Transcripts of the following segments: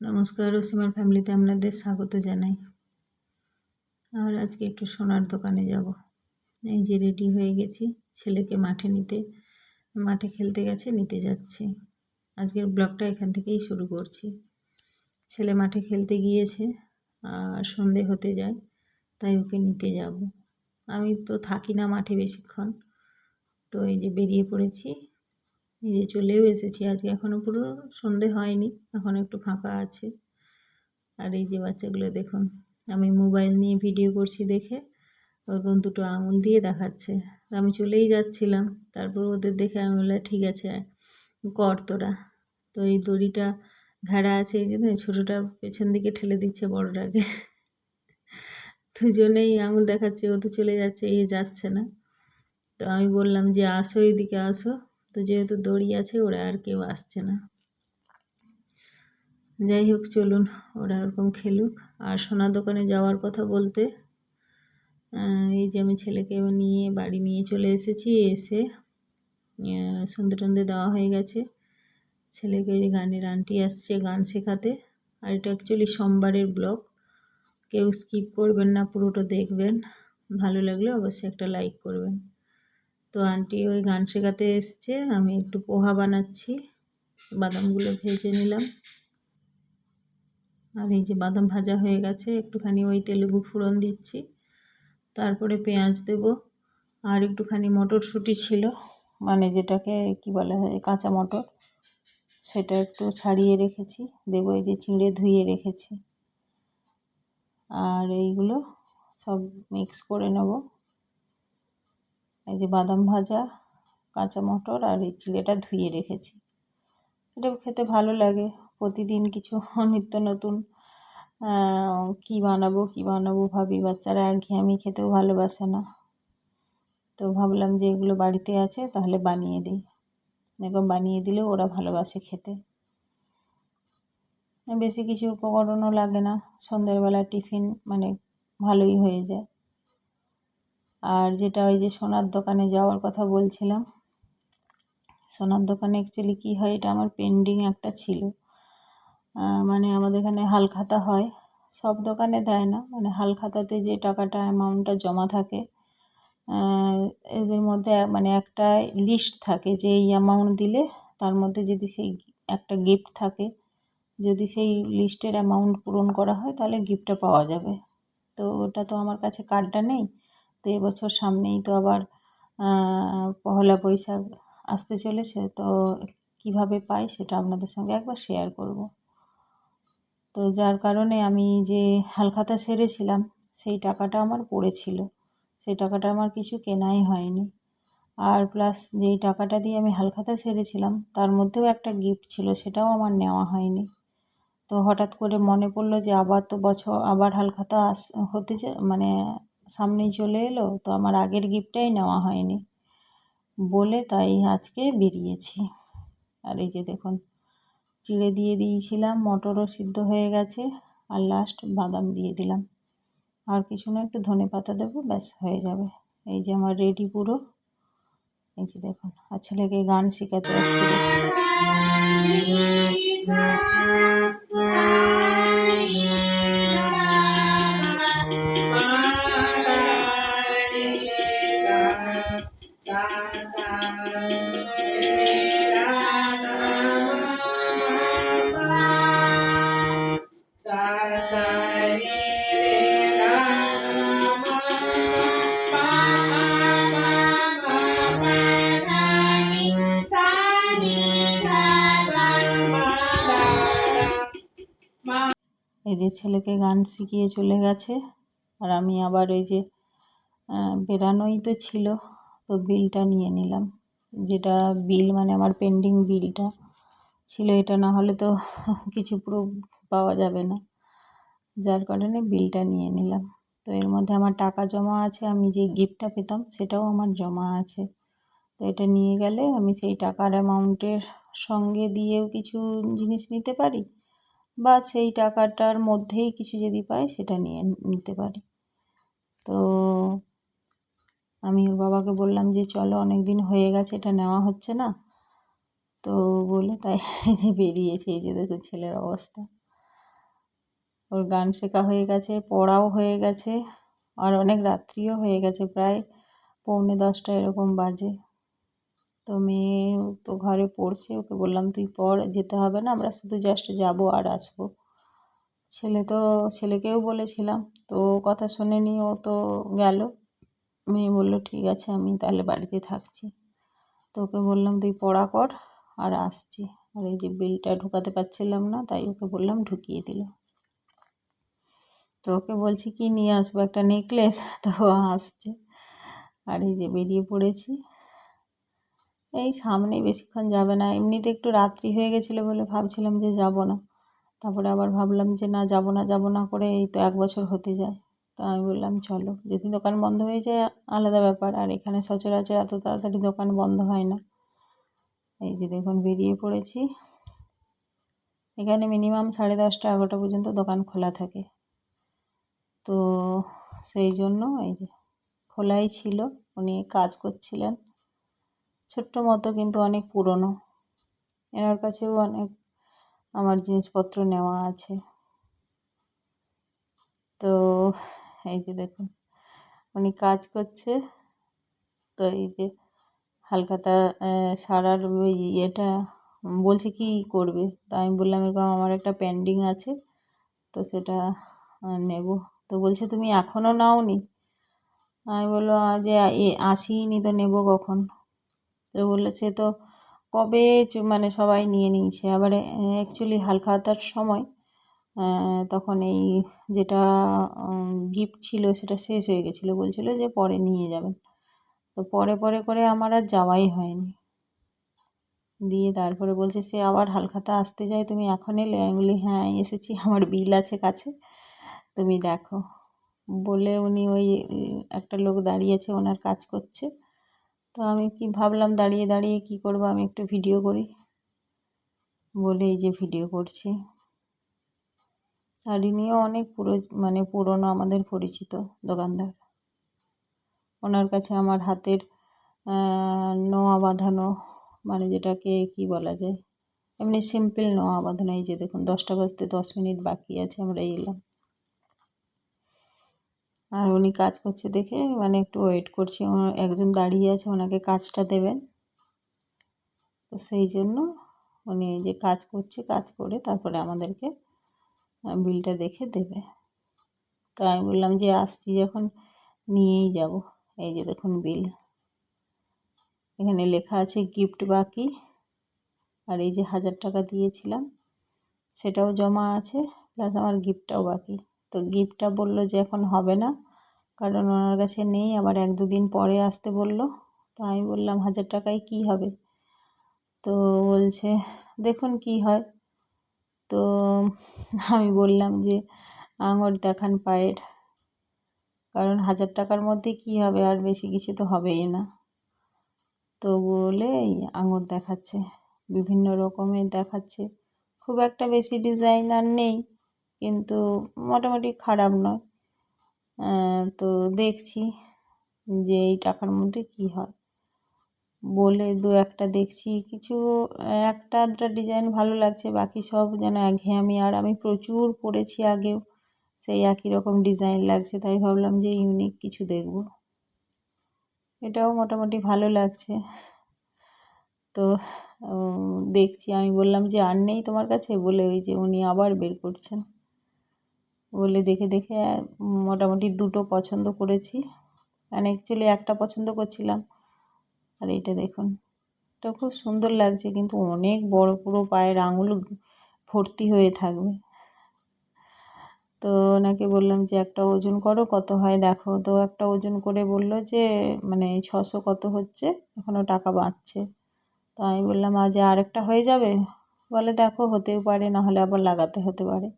নমস্কার, রসিমার ফ্যামিলিতে আপনাদের স্বাগত জানাই। আর আজকে একটু সোনার দোকানে যাব। এই যে রেডি হয়ে গেছি, ছেলেকে মাঠে নিতে, মাঠে খেলতে গেছে, নিতে যাচ্ছি। আজকের ব্লগটা এখান থেকেই শুরু করছি। ছেলে মাঠে খেলতে গিয়েছে, আর সন্ধে হতে যায়, তাই ওকে নিতে যাব। আমি তো থাকি না মাঠে বেশিক্ষণ, তো এই যে বেরিয়ে পড়েছি এই যে চলেও এসেছি, আজকে এখনও পুরো সন্ধে হয়নি, এখন একটু ফাঁকা আছে। আর এই যে বাচ্চাগুলো দেখুন, আমি মোবাইল নিয়ে ভিডিও করছি দেখে, ওরকম দুটো আঙুল দিয়ে দেখাচ্ছে। আমি চলেই যাচ্ছিলাম, তারপর ওদের দেখে আমি বললাম, ঠিক আছে, কর তোরা। তো এই দড়িটা ঘেরা আছে, এই জন্য ছোটোটা পেছন দিকে ঠেলে দিচ্ছে বড়টাকে। দুজনেই আঙুল দেখাচ্ছে, ও তো চলে যাচ্ছে, এ যাচ্ছে না। তো আমি বললাম যে, আসো, এইদিকে আসো। তো যেহেতু দড়ি আছে, ওরা আর কেউ আসছে না। যাই হোক, চলুন, ওরা ওরকম খেলুক। আর সোনার দোকানে যাওয়ার কথা বলতে এই যে আমি ছেলেকে নিয়ে, বাড়ি নিয়ে চলে এসেছি, এসে সন্ধে টন্ধে দেওয়া হয়ে গেছে। ছেলেকে যে গানের আন্টি আসছে গান শেখাতে। আর এটা অ্যাকচুয়ালি সোমবারের ব্লগ। কেউ স্কিপ করবেন না, পুরোটা দেখবেন। ভালো লাগলে অবশ্যই একটা লাইক করবেন। তো আন্টি ওই গান শেখাতে এসছে, আমি একটু পোহা বানাচ্ছি। বাদামগুলো ভেজে নিলাম। আর এই যে বাদাম ভাজা হয়ে গেছে, একটুখানি ওই তেলেগু ফোড়ন দিচ্ছি। তারপরে পেঁয়াজ দেব। আর একটুখানি মটরশুঁটি ছিল মানে যেটাকে কি বলা হয় কাঁচা মটর, সেটা একটু ছাড়িয়ে রেখেছি। দেবো এই যে চিঁড়ে ধুয়ে রেখেছি। আর এইগুলো সব মিক্স করে নেব। এই যে বাদাম ভাজা, কাঁচা মটর আর এই চিলেটা ধুয়ে রেখেছি। এটাও খেতে ভালো লাগে। প্রতিদিন কিছু নিত্য নতুন কী বানাবো কী বানাবো ভাবি। বাচ্চারা একঘেয়েমি খেতেও ভালোবাসে না। তো ভাবলাম যে এগুলো বাড়িতে আছে, তাহলে বানিয়ে দিই। এরকম বানিয়ে দিলেও ওরা ভালোবাসে খেতে। বেশি কিছু উপকরণও লাগে না। সন্ধ্যেবেলা টিফিন মানে ভালোই হয়ে যায়। আর যেটা ওই যে সোনার দোকানে যাওয়ার কথা বলছিলাম, সোনার দোকানে অ্যাকচুয়ালি কী হয়, এটা আমার পেন্ডিং একটা ছিল। মানে আমাদের এখানে হালখাতা হয়, সব দোকানে দেয় না। মানে হালখাতাতে যে টাকাটা অ্যামাউন্টটা জমা থাকে এদের মধ্যে মানে একটা লিস্ট থাকে যে এই অ্যামাউন্ট দিলে তার মধ্যে যদি সেই একটা গিফট থাকে, যদি সেই লিস্টের অ্যামাউন্ট পূরণ করা হয়, তাহলে গিফটটা পাওয়া যাবে। তো ওটা তো আমার কাছে কার্ডটা নেই। তো এবছর সামনেই তো আবার পহলা বৈশাখ আসতে চলেছে। তো কীভাবে পাই সেটা আপনাদের সঙ্গে একবার শেয়ার করব। তো যার কারণে আমি যে হালখাতা সেরেছিলাম, সেই টাকাটা আমার পড়েছিল। সেই টাকাটা আমার কিছু কেনাই হয়নি। আর প্লাস যেই টাকাটা দিয়ে আমি হালখাতা সেরেছিলাম, তার মধ্যেও একটা গিফট ছিল, সেটাও আমার নেওয়া হয়নি। তো হঠাৎ করে মনে পড়ল যে আবার তো বছর, আবার হালখাতা আস, হতে মানে সামনেই চলে এলো, তো আমার আগের গিফটটাই নেওয়া হয়নি। বলে তাই আজকে বেরিয়েছি। আর এই যে দেখুন, চিড়ে দিয়ে দিয়েছিলাম, মটরও সিদ্ধ হয়ে গেছে, আর লাস্ট বাদাম দিয়ে দিলাম। আর কিছু না, একটু ধনে পাতা দেবো, ব্যাস, হয়ে যাবে। এই যে আমার রেডি পুরো। এই যে দেখুন, আর ছেলেকে গান শেখাতে আসছে যে ছেলেকে গান শিখিয়ে চলে গেছে আর আমি আবার ওই যে বেরানোই তো ছিল। তো বিলটা নিয়ে নিলাম। যেটা বিল মানে আমার পেন্ডিং বিলটা ছিল, এটা না হলে তো কিছু প্রুফ পাওয়া যাবে না। যার কারণে বিলটা নিয়ে নিলাম। তো এর মধ্যে আমার টাকা জমা আছে, আমি যে গিফটটা পেতাম সেটাও আমার জমা আছে। তো এটা নিয়ে গেলে আমি সেই টাকার অ্যামাউন্টের সঙ্গে দিয়েও কিছু জিনিস নিতে পারি বা সেই টাকাটার মধ্যেই কিছু যদি পাই সেটা নিয়ে নিতে পারি। তো আমি ওর বাবাকে বললাম যে, চলো অনেক দিন হয়ে গেছে, এটা নেওয়া হচ্ছে না। তো বলে, তাই যে বেরিয়েছে, এই যে দেখুন ছেলের অবস্থা। ওর গান শেখা হয়ে গেছে, পড়াও হয়ে গেছে, আর অনেক রাত্রিও হয়ে গেছে, প্রায় পৌনে দশটা এরকম বাজে। তো মেয়ে তো ঘরে পড়ছে, ওকে বললাম, তুই পড়, যেতে হবে না, আমরা শুধু জাস্ট যাব আর আসব। ছেলে তো, ছেলেকেও বলেছিলাম, তো কথা শোনেনি, ও তো গেল। মেয়ে বলল, ঠিক আছে, আমি তাহলে বাড়িতে থাকছি। তো ওকে বললাম, তুই পড়া কর আর আসছি। আর এই যে বিলটা ঢুকাতে পারছিলাম না, তাই ওকে বললাম ঢুকিয়ে দিল। তো ওকে বলছি, কি নিয়ে আসব একটা নেকলেস তো আসছে। আর এই যে বেরিয়ে পড়েছি। এই সামনেই বেশিক্ষণ যাবে না, এমনিতে একটু রাত্রি হয়ে গেছিল বলে ভাবছিলাম যে যাব না। তারপরে আবার ভাবলাম যে, না, যাব না যাব না করে এই তো এক বছর হতে যায়। তো আমি বললাম, চলো, যদি দোকান বন্ধ হয়ে যায়, আলাদা ব্যাপার। আর এখানে সচরাচর এত তাড়াতাড়ি দোকান বন্ধ হয় না। এই যে দেখুন, বেরিয়ে পড়েছি। এখানে মিনিমাম সাড়ে দশটা, এগারোটা পর্যন্ত দোকান খোলা থাকে। তো সেই জন্য এই যে খোলাই ছিল, উনি কাজ করছিলেন। ছোট্ট মতো, কিন্তু অনেক পুরনো। এনার কাছেও অনেক আমার জিনিসপত্র নেওয়া আছে। তো এই যে দেখুন, উনি কাজ করছে। তো এই যে হালখাতা সারার ওই ইয়েটা, বলছে কি করবে? তা আমি বললাম, এরকম আমার একটা পেন্ডিং আছে, তো সেটা নেব। তো বলছে, তুমি এখনও নাওনি? আমি বললাম যে আসিনি তো নেব কখন? তো বলেছে তো কবে মানে সবাই নিয়ে নিয়েছে। আবার অ্যাকচুয়ালি হালখাতার সময় তখন এই যেটা গিফট ছিল সেটা শেষ হয়ে গেছিল। বলছিলো যে পরে নিয়ে যাবেন। তো পরে পরে করে আমার আর যাওয়াই হয়নি। দিয়ে তারপরে বলছে, সে আবার হালখাতা আসতে যায়, তুমি এখন এলে? আমি বলি হ্যাঁ এসেছি, আমার বিল আছে কাছে, তুমি দেখো। বলে উনি ওই, একটা লোক দাঁড়িয়েছে ওনার কাজ করছে। তো আমি কি ভাবলাম, দাঁড়িয়ে দাঁড়িয়ে কি করব? আমি একটু ভিডিও করি। বলে এই যে ভিডিও করছি। আর ইনিও অনেক পুরো মানে পুরনো আমাদের পরিচিত দোকানদার। ওনার কাছে আমার হাতের নোয়া বাঁধানো মানে যেটাকে কি বলা যায়, এমনি সিম্পল নোয়া বাঁধানো, এই যে দেখুন, দশটা বাজতে দশ মিনিট বাকি আছে, আমরা এলাম। আর উনি কাজ করছে দেখে মানে একটু ওয়েট করছি একজন দাঁড়িয়ে আছে, ওনাকে কাজটা দেবেন। তো সেই জন্য উনি যে কাজ করছে, কাজ করে তারপরে আমাদেরকে বিলটা দেখে দেবে। তো আমি বললাম যে আসছি যখন নিয়েই যাব। এই যে দেখুন বিল। এখানে লেখা আছে গিফট বাকি। আর এই যে হাজার টাকা দিয়েছিলাম, সেটাও জমা আছে, প্লাস আমার গিফটটাও বাকি। তো গিফটটা বলল যে এখন হবে না, কারণ ওনার কাছে নেই, আবার এক দুদিন পরে আসতে বলল। তো আমি বললাম, হাজার টাকায় কি হবে? তো বলছে, দেখুন কি হয়। তো আমি বললাম যে, আঙুর দেখান পায়ের। কারণ হাজার টাকার মধ্যে কি হবে? আর বেশি কিছু তো হবেই না। তো বলে এই আঙুর দেখাচ্ছে। বিভিন্ন রকমের দেখাচ্ছে। খুব একটা বেশি ডিজাইন আর নেই। কিন্তু মোটামুটি খারাপ নয়। তো দেখছি যে এই টাকার মধ্যে কী হয়। বলে দু একটা দেখছি। কিছু, একটা আধটা ডিজাইন ভালো লাগছে, বাকি সব যেন একঘেয়েমি আর আমি প্রচুর পরেছি আগেও। সেই একই রকম ডিজাইন লাগছে, তাই ভাবলাম যে ইউনিক কিছু দেখব। এটাও মোটামুটি ভালো লাগছে। তো দেখছি, আমি বললাম যে আর নেই তোমার কাছে? বলে ওই যে উনি আবার বের করছেন। বলে দেখে দেখে মোটামুটি দুটো পছন্দ করেছি। মানে অ্যাকচুয়ালি একটা পছন্দ করছিলাম। আর এইটা দেখুন। এটা খুব সুন্দর লাগছে কিন্তু অনেক বড় পুরো পায়ের আঙুল ভর্তি হয়ে থাকবে। তো ওনাকে বললাম যে, একটা ওজন করো, কত হয় দেখো। তো একটা ওজন করে বলল যে মানে ছশো কত হচ্ছে? এখনও টাকা বাঁচছে। তো আমি বললাম, আজ আরেকটা হয়ে যাবে? বলে, দেখো, হতেও পারে নাহলে আবার লাগাতে হতে পারে।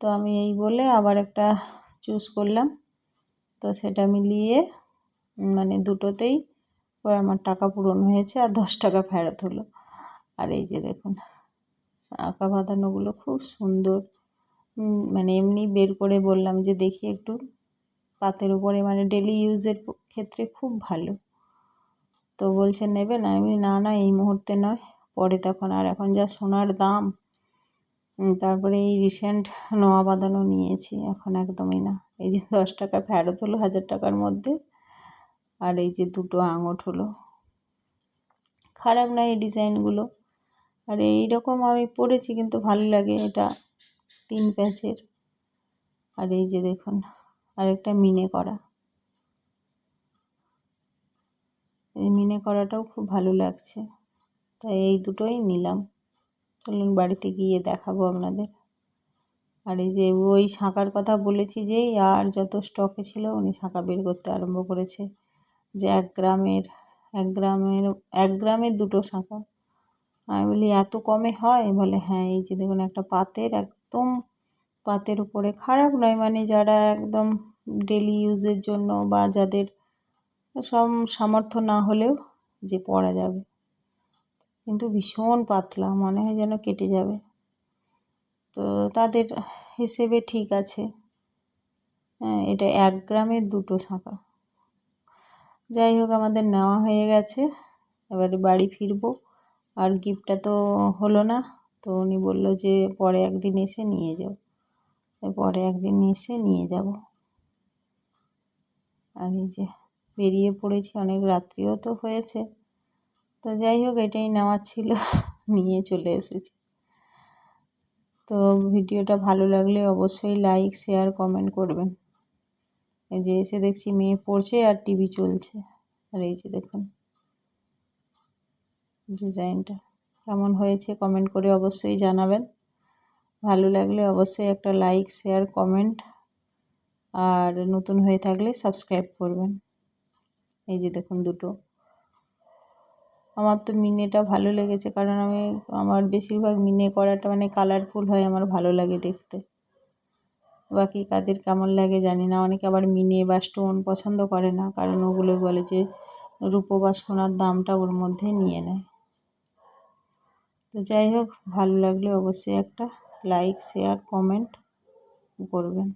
তো আমি এই বলে আবার একটা চুজ করলাম। তো সেটা মিলিয়ে মানে দুটোতেই ওই আমার টাকা পূরণ হয়েছে আর দশ টাকা ফেরত হলো। আর এই যে দেখুন, আঁকা বাঁধানোগুলো খুব সুন্দর। মানে এমনি বের করে বললাম যে দেখি একটু পাতের উপরে মানে ডেলি ইউজের ক্ষেত্রে খুব ভালো। তো বলছে, নেবে না। আমি না না, এই মুহূর্তে নয়। পরে তখন, আর এখন যা সোনার দাম তারপরে এই রিসেন্ট নোয়া বাঁধানো নিয়েছি, এখন একদমই না। এই যে দশ টাকা ফেরত হলো হাজার টাকার মধ্যে। আর এই যে দুটো আঙট হলো। খারাপ না এই ডিজাইনগুলো। আর এই রকম আমি পরেছি কিন্তু ভালো লাগে এটা তিন প্যাচের। আর এই যে দেখুন, আরেকটা মিনে করা। এই মিনে করাটাও খুব ভালো লাগছে। তাই এই দুটোই নিলাম। চলুন বাড়িতে গিয়ে দেখাবো আপনাদের। আর এই যে ওই শাঁখার কথা বলেছি যেই আর যত স্টকে ছিল উনি শাঁখা বের করতে আরম্ভ করেছে। যে এক গ্রামের এক গ্রামের এক গ্রামের দুটো শাঁখা। আমি বলি, এত কমে হয়? বলে হ্যাঁ এই যে দেখুন, একটা পাতের একদম পাতের উপরে খারাপ নয়। মানে যারা একদম ডেলি ইউজের জন্য বা যাদের সব সামর্থ্য না হলেও যে পরা যাবে। কিন্তু ভীষণ পাতলা, মনে হয় যেন কেটে যাবে। তো তাদের হিসেবে ঠিক আছে। হ্যাঁ এটা এক গ্রামের দুটো শাঁখা। যাই হোক, আমাদের নেওয়া হয়ে গেছে। এবারে বাড়ি ফিরবো। আর গিফটটা তো হলো না, তো উনি বলল যে পরে একদিন এসে নিয়ে যাও। পরে একদিন এসে নিয়ে যাব। আর এই যে বেরিয়ে পড়েছি, অনেক রাত্রিও তো হয়েছে। তো যাই হোক, এটাই নেওয়ার ছিল, নিয়ে চলে এসেছি। তো ভিডিওটা ভালো লাগলে অবশ্যই লাইক, শেয়ার, কমেন্ট করবেন। এই যে এসে দেখছি মেয়ে পড়ছে আর টিভি চলছে। আর এই যে দেখুন, ডিজাইনটা কেমন হয়েছে কমেন্ট করে অবশ্যই জানাবেন। ভালো লাগলে অবশ্যই একটা লাইক, শেয়ার, কমেন্ট আর নতুন হয়ে থাকলে সাবস্ক্রাইব করবেন। এই যে দেখুন দুটো। আমার তো মিনেটা ভালো লেগেছে কারণ আমি, আমার বেশিরভাগ মিনে করাটা মানে কালারফুল হয়, আমার ভালো লাগে দেখতে। বাকি কাদের কেমন লাগে জানি না। অনেকে আবার মিনে বা স্টোন পছন্দ করে না, কারণ ওগুলো বলে যে রূপো বা সোনার দামটা ওর মধ্যে নিয়ে নেয়। তো যাই হোক, ভালো লাগলে অবশ্যই একটা লাইক, শেয়ার, কমেন্ট করবেন।